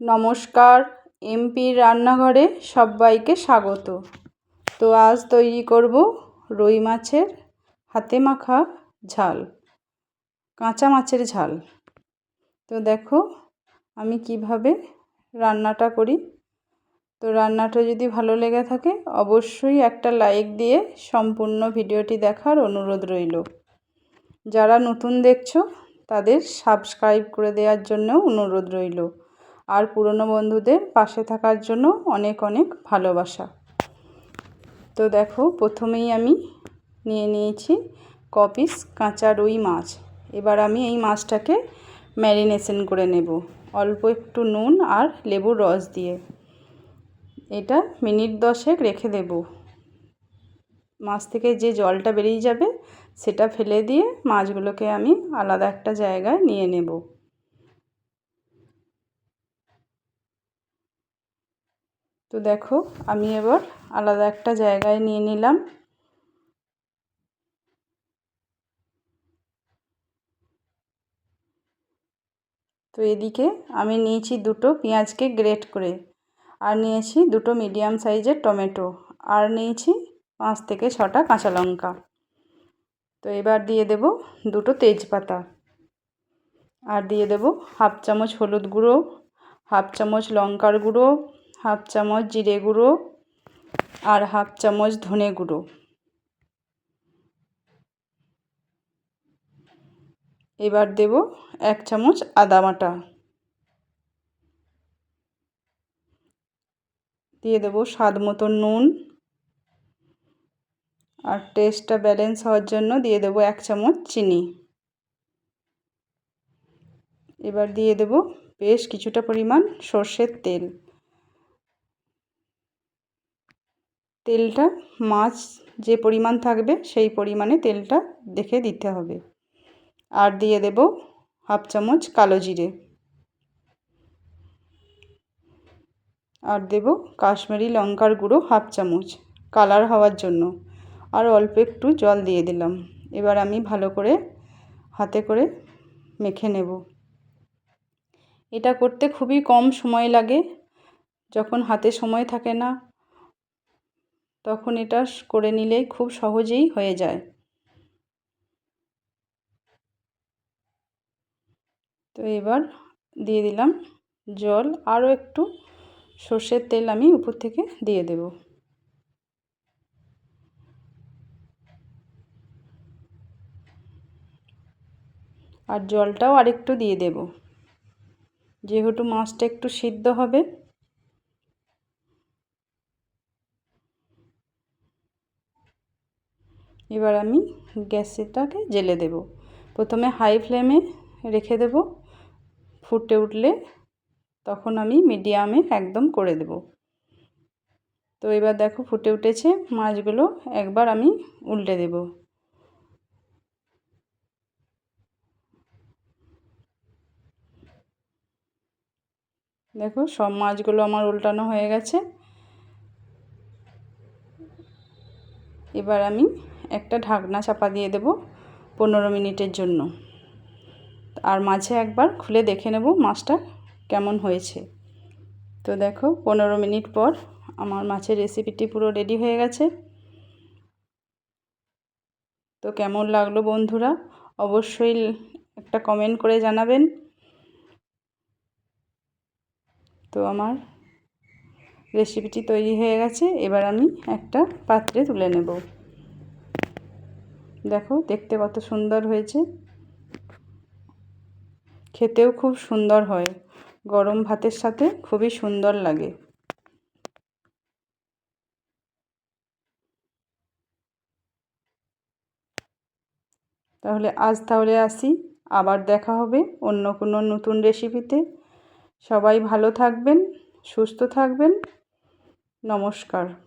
নমস্কার এমপির রান্নাঘরে সবাইকে স্বাগত। তো আজ তৈরি করব রুই মাছের হাতে মাখা ঝাল, কাঁচা মাছের ঝাল। তো দেখো আমি কীভাবে রান্নাটা করি। তো রান্নাটা যদি ভালো লেগে থাকে অবশ্যই একটা লাইক দিয়ে সম্পূর্ণ ভিডিওটি দেখার অনুরোধ রইল। যারা নতুন দেখছ তাদের সাবস্ক্রাইব করে দেওয়ার জন্য অনুরোধ রইল। আর পুরনো বন্ধুদের পাশে থাকার জন্য অনেক অনেক ভালোবাসা। তো দেখো, প্রথমেই আমি নিয়ে নিয়েছি কপিস কাঁচা রুই মাছ। এবার আমি এই মাছটাকে ম্যারিনেশন করে নেব। অল্প একটু নুন আর লেবুর রস দিয়ে। এটা মিনিট দশেক রেখে দেব। মাছ থেকে যে জলটা বেরিয়ে যাবে, সেটা ফেলে দিয়ে মাছগুলোকে আমি আলাদা একটা জায়গায় নিয়ে নেব। তো দেখো, আমি এবার আলাদা একটা জায়গায় নিয়ে নিলাম। তো এদিকে আমি নিয়েছি দুটো পেঁয়াজকে গ্রেট করে, আর নিয়েছি দুটো মিডিয়াম সাইজের টমেটো, আর নিয়েছি পাঁচ থেকে ছটা কাঁচা লঙ্কা। তো এবার দিয়ে দেব দুটো তেজপাতা, আর দিয়ে দেব হাফ চামচ হলুদ গুঁড়ো, হাফ চামচ লঙ্কার গুঁড়ো হাফ চামচ জিরে গুঁড়ো আর হাফ চামচ ধনে গুঁড়ো। এবার দেব এক চামচ আদা বাটা। দিয়ে দেবো স্বাদ মতো নুন। আর টেস্টটা ব্যালেন্স হওয়ার জন্য দিয়ে দেবো এক চামচ চিনি। এবার দিয়ে দেব বেশ কিছুটা পরিমাণ সর্ষের তেল। তেলটা, মাছ যে পরিমাণ থাকবে সেই পরিমাণে তেলটা দেখে দিতে হবে। আর দিয়ে দেব হাফ চামচ কালো জিরে। আর দেব কাশ্মীরি লঙ্কার গুঁড়ো হাফ চামচ কালার হওয়ার জন্য। আর অল্প একটু জল দিয়ে দিলাম। এবার আমি ভালো করে হাতে করে মেখে নেব। এটা করতে খুবই কম সময় লাগে। যখন হাতে সময় থাকে না তখন এটা করে নিলেই খুব সহজেই হয়ে যায়। তো এবার দিয়ে দিলাম জল, আরও একটু সর্ষের তেল আমি উপর থেকে দিয়ে দেব। আর জলটাও আরেকটু দিয়ে দেব। যেহেতু মাছটা একটু সিদ্ধ হবে এবার আমি গ্যাসটাকে জেলে দেব। প্রথমে হাই ফ্লেমে রেখে দেব। ফুটে উঠলে তখন আমি মিডিয়ামে একদম করে দেব। তো এবার দেখো ফুটে উঠেছে, মাছগুলো একবার আমি উল্টে দেব। দেখো সব মাছগুলো আমার উল্টানো হয়ে গেছে। এবার আমি একটা ঢাকনা চাপা দিয়ে দেব পনেরো মিনিটের জন্য। আর মাঝে একবার খুলে দেখে নেব মাছটা কেমন হয়েছে। তো দেখো, পনেরো মিনিট পর আমার মাছের রেসিপিটি পুরো রেডি হয়ে গেছে। তো কেমন লাগল বন্ধুরা? অবশ্যই একটা কমেন্ট করে জানাবেন। তো আমার রেসিপিটি তৈরি হয়ে গেছে। এবার আমি একটা পাত্রে তুলে নেব। দেখো, দেখতে কত সুন্দর হয়েছে। খেতেও খুব সুন্দর হয়। গরম ভাতের সাথে খুবই সুন্দর লাগে। তাহলে আজ তাহলে আসি। আবার দেখা হবে অন্য কোনো নতুন রেসিপিতে। সবাই ভালো থাকবেন, সুস্থ থাকবেন। নমস্কার।